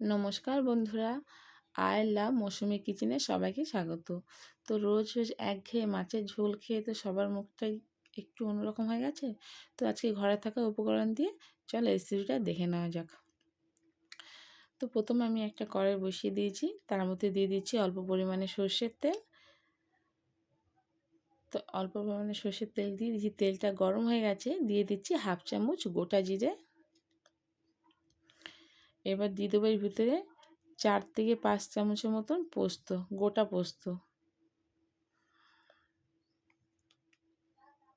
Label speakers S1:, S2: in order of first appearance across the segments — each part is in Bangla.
S1: নমস্কার বন্ধুরা আই লাভ মৌসুমি কিচেনে সবাইকে স্বাগত। তো রোজ রোজ একঘেয়ে মাছের ঝোল খেয়ে তো সবার মুখটাই একটু অন্যরকম হয়ে গেছে। তো আজকে ঘরে থাকা উপকরণ দিয়ে চল রেসিপিটা দেখে নেওয়া যাক। তো প্রথমে আমি একটা কড়াই বসিয়ে দিয়েছি, তার মধ্যে দিয়ে দিচ্ছি অল্প পরিমাণে সর্ষের তেল। তো অল্প পরিমাণে সর্ষের তেল দিয়ে দিচ্ছি তেলটা গরম হয়ে গেছে, দিয়ে দিচ্ছি হাফ চামচ গোটা জিরে। এবার দিয়ে দেবো এর ভিতরে চার থেকে পাঁচ চামচের মতন পোস্ত, গোটা পোস্ত।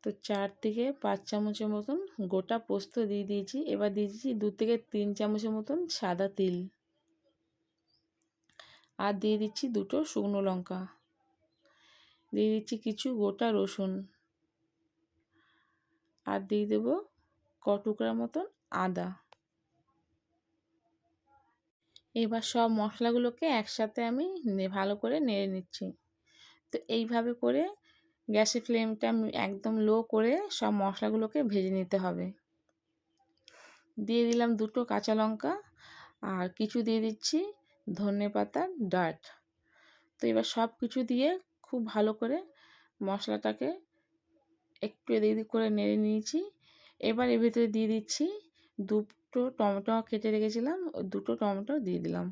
S1: তো চার থেকে পাঁচ চামচের মতন গোটা পোস্ত দিয়ে দিয়েছি। এবার দিয়ে দিয়েছি দু থেকে তিন চামচের মতন সাদা তিল। আর দিয়ে দিচ্ছি দুটো শুকনো লঙ্কা। দিয়ে দিচ্ছি কিছু গোটা রসুন। আর দিয়ে দেবো ক টুকরা মতন আদা। এবার সব মশলাগুলোকে একসাথে আমি ভালো করে নেড়ে নিচ্ছি। তো এইভাবে করে গ্যাসের ফ্লেমটা একদম লো করে সব মশলাগুলোকে ভেজে নিতে হবে। দিয়ে দিলাম দুটো কাঁচা লঙ্কা আর কিছু দিয়ে দিচ্ছি ধনে পাতার ডাট তো এবার সব কিছু দিয়ে খুব ভালো করে মশলাটাকে একটু এদিক করে নেড়ে নিয়েছি। এবার এর ভিতরে দিয়ে দিচ্ছি দু দুটো টমেটো কেটে রেখেছিলাম ওই দুটো টমেটো দিয়ে দিলাম।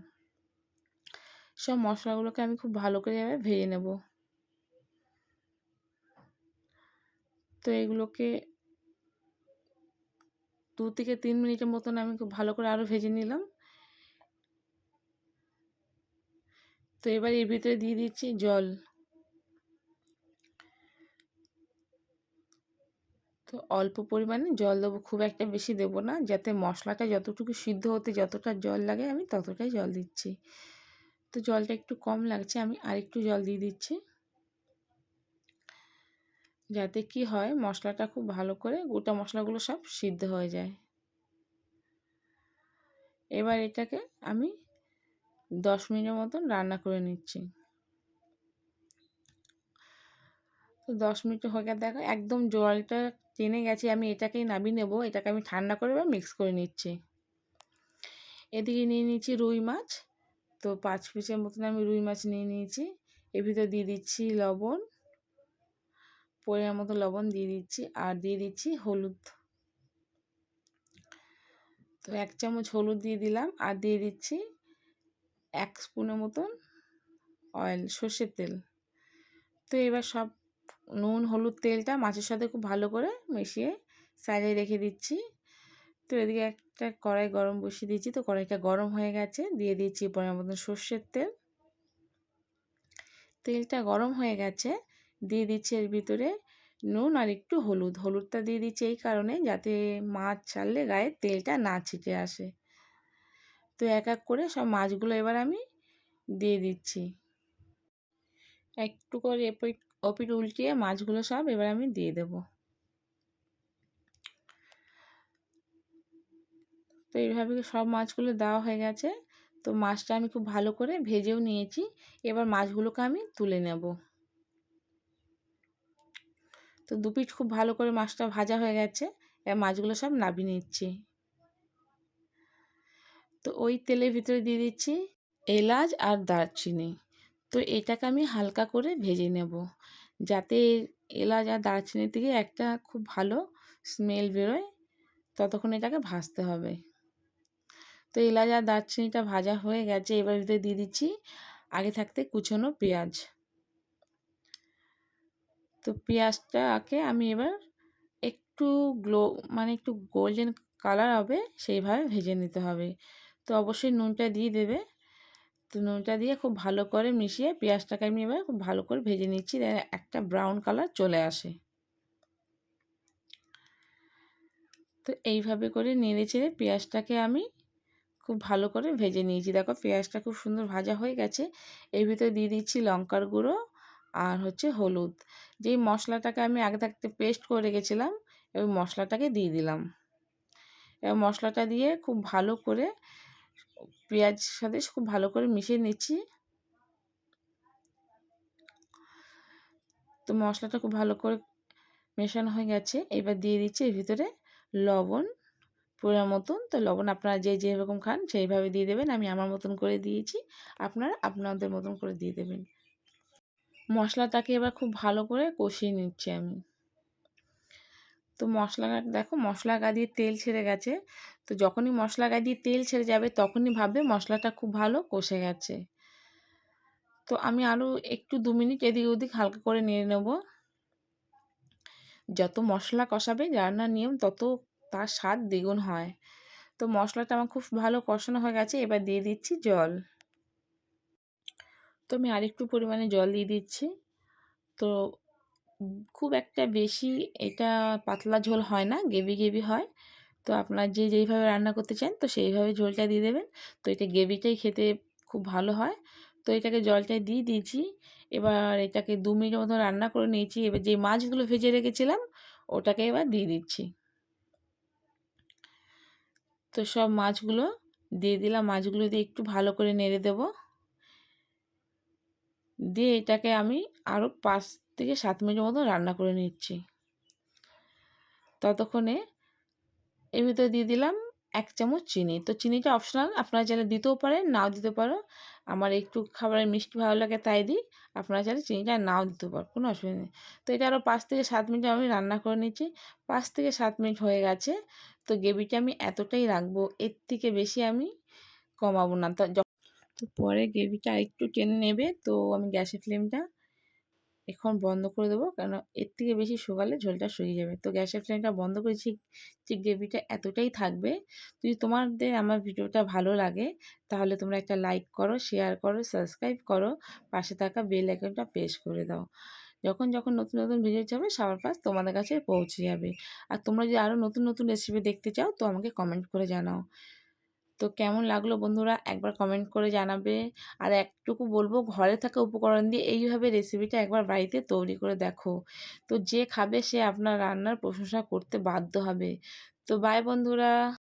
S1: সব মশলাগুলোকে আমি খুব ভালো করে ভেজে নেব। তো এগুলোকে দু থেকে তিন মিনিটের মতন আমি খুব ভালো করে আরও ভেজে নিলাম। তো এবার এর ভিতরে দিয়ে দিচ্ছি জল। তো অল্প পরিমাণে জল দেবো, খুব একটা বেশি দেবো না। যাতে মশলাটা যতটুকু সিদ্ধ হতে যতটা জল লাগে, আমি ততটাই জল দিচ্ছি। তো জলটা একটু কম লাগছে, আমি আরেকটু জল দিয়ে দিচ্ছি। যাতে কি হয়, মশলাটা খুব ভালো করে গোটা মশলাগুলো সব সিদ্ধ হয়ে যায়। এবার এটাকে আমি দশ মিনিটের মতন রান্না করে নিচ্ছি। তো দশ মিনিট হয়ে গেছে দেখো একদম জলটা টেনে গেছে, আমি এটাকেই নামিয়ে নেব, এটাকে আমি ঠান্ডা করে বা মিক্স করে নিচ্ছি। এদিকে নিয়ে নিচ্ছি রুই মাছ, তো পাঁচ পিসের মতন আমি রুই মাছ নিয়ে নিয়েছি। এর ভিতরে দিয়ে দিচ্ছি লবণ, পরিমাণ মতো লবণ দিয়ে দিচ্ছি, আর দিয়ে দিচ্ছি হলুদ। তো এক চামচ হলুদ দিয়ে দিলাম, আর দিয়ে দিচ্ছি এক স্পুনের মতন অয়েল সর্ষের তেল। তো এবার সব নুন, হলুদ তেলটা মাছের সাথে খুব ভালো করে মিশিয়ে সাইডে রেখে দিচ্ছি। তো এদিকে একটা কড়াই গরম বসিয়ে দিয়েছি। তো কড়াইটা গরম হয়ে গেছে, দিয়ে দিচ্ছি পরের মতন সর্ষের তেল। তেলটা গরম হয়ে গেছে, দিয়ে দিচ্ছি এর ভিতরে নুন আর একটু হলুদ। হলুদটা দিয়ে দিচ্ছি এই কারণে যাতে মাছ ছাড়লে গায়ে তেলটা না ছিটে আসে। তো এক এক করে সব মাছগুলো এবার আমি দিয়ে দিচ্ছি। একটু করে এপিট ওপিট উল্টিয়ে মাছগুলো সব এবার আমি দিয়ে দেব। তো এইভাবে সব মাছগুলো দেওয়া হয়ে গেছে। তো মাছটা আমি খুব ভালো করে ভেজেও নিয়েছি। এবার মাছগুলোকে আমি তুলে নেব। তো দু পিঠ খুব ভালো করে মাছটা ভাজা হয়ে গেছে। এবার মাছগুলো সব নাবিয়ে নিচ্ছি। তো ওই তেলের ভিতরে দিয়ে দিচ্ছি এলাচ আর দারচিনি। তো এটাকে আমি হালকা করে ভেজে নেব। যাতে এলাচ আর দারচিনি থেকে একটা খুব ভালো স্মেল বেরোয়, ততক্ষণ এটাকে ভাজতে হবে। তো এলাচ আর দারচিনিটা ভাজা হয়ে গেছে, এবার ভিতরে দিয়ে দিচ্ছি আগে থাকতে কুচনো পেঁয়াজ। তো পেঁয়াজটাকে আমি এবার একটু গ্লো মানে একটু গোল্ডেন কালার হবে, সেইভাবে ভেজে নিতে হবে। তো অবশ্যই নুনটা দিয়ে দেবে। তো নুনটা দিয়ে খুব ভালো করে মিশিয়ে পেঁয়াজটাকে আমি এবার খুব ভালো করে ভেজে নিচ্ছি। একটা ব্রাউন কালার চলে আসে। তো এইভাবে করে নেড়ে চেড়ে পেঁয়াজটাকে আমি খুব ভালো করে ভেজে নিয়েছি। দেখো পেঁয়াজটা খুব সুন্দর ভাজা হয়ে গেছে। এর ভিতরে দিয়ে দিচ্ছি লঙ্কার গুঁড়ো আর হচ্ছে হলুদ। যেই মশলাটাকে আমি আগে থাকতে পেস্ট করে রেখেছিলাম, ওই মশলাটাকে দিয়ে দিলাম। এবার মশলাটা দিয়ে খুব ভালো করে পেঁয়াজ সাথে খুব ভালো করে মিশিয়ে নিচ্ছি। তো মশলাটা খুব ভালো করে মেশানো হয়ে গেছে। এবার দিয়ে দিচ্ছি এর ভিতরে লবণ পরিমাণ মতন। তো লবণ আপনারা যে যেরকম খান সেইভাবে দিয়ে দেবেন। আমি আমার মতন করে দিয়েছি। আপনারা আপনাদের মতন করে দিয়ে দেবেন। মশলাটাকে এবার খুব ভালো করে কষিয়ে নিচ্ছি আমি। তো মশলা দেখো মশলা গা দিয়ে তেল ছেড়ে গেছে। তো যখনই মশলা গা দিয়ে তেল ছেড়ে যাবে, তখনই ভাববে মশলাটা খুব ভালো কষে গেছে। তো আমি আরও একটু দু মিনিট এদিক ওদিক হালকা করে নিয়ে নেব। যত মশলা কষাবে, রান্নার নিয়ম, তত তার স্বাদ দ্বিগুণ হয়। তো মশলাটা আমার খুব ভালো কষানো হয়ে গেছে, এবার দিয়ে দিচ্ছি জল। তো আমি আরেকটু পরিমাণে জল দিয়ে দিচ্ছি। তো খুব একটা বেশি এটা পাতলা ঝোল হয় না গেবি গেবি হয়। তো আপনার যে যেইভাবে রান্না করতে চান, তো সেইভাবে ঝোলটা দিয়ে দেবেন। তো এটা গ্রেভিটাই খেতে খুব ভালো হয়। তো এটাকে জলটা দিয়ে দিয়েছি। এবার এটাকে দু মিনিট মতো রান্না করে নিয়েছি। এবার যে মাছগুলো ভেজে রেখেছিলাম, ওটাকে এবার দিয়ে দিচ্ছি। তো সব মাছগুলো দিয়ে দিলাম। মাছগুলো দিয়ে একটু ভালো করে নেড়ে দেব। দিয়ে এটাকে আমি আরও পাঁচ থেকে সাত মিনিটের মতো রান্না করে নিচ্ছি। ততক্ষণে এর ভিতরে দিয়ে দিলাম এক চামচ চিনি। তো চিনিটা অপশনাল, আপনারা চাইলে দিতেও পারেন, নাও দিতে পারো। আমার একটু খাবারের মিষ্টি ভালো লাগে তাই দিই, আপনারা চাইলে চিনিটা নাও দিতে পারো, কোনো অসুবিধা নেই। তো এটা আরও পাঁচ থেকে সাত মিনিট আমি রান্না করে নিচ্ছি। পাঁচ থেকে সাত মিনিট হয়ে গেছে, তো গ্রেভিটা আমি এতটাই রাখব, এর থেকে বেশি আমি কমাবো না। তো পরে গ্রেভিটা একটু টেনে নেবে। তো আমি গ্যাসের ফ্লেমটা এখন বন্ধ করে দেবো। কেন এর থেকে বেশি শুকালে ঝোলটা শুকিয়ে যাবে। তো গ্যাসের ফ্লেমটা বন্ধ করেছি, যে গ্রেভিটা এতটাই থাকবে। যদি তোমাদের আমার ভিডিওটা ভালো লাগে, তাহলে তোমরা একটা লাইক করো, শেয়ার করো, সাবস্ক্রাইব করো, পাশে থাকা বেল আইকনটা প্রেস করে দাও। যখন যখন নতুন নতুন ভিডিও যাবে, সবার পাশ তোমাদের কাছে পৌঁছে যাবে। আর তোমরা যদি আরও নতুন নতুন রেসিপি দেখতে চাও, তো আমাকে কমেন্ট করে জানাও। তো কেমন লাগল বন্ধুরা? একবার কমেন্ট করে জানাবে। আর একটুকু বলব, ঘরে থাকা উপকরণ দিয়ে এইভাবে রেসিপিটা একবার বাড়িতে তৈরি করে দেখো। তো যে খাবে সে আপনার রান্নার প্রশংসা করতে বাধ্য হবে। তো বাই বন্ধুরা।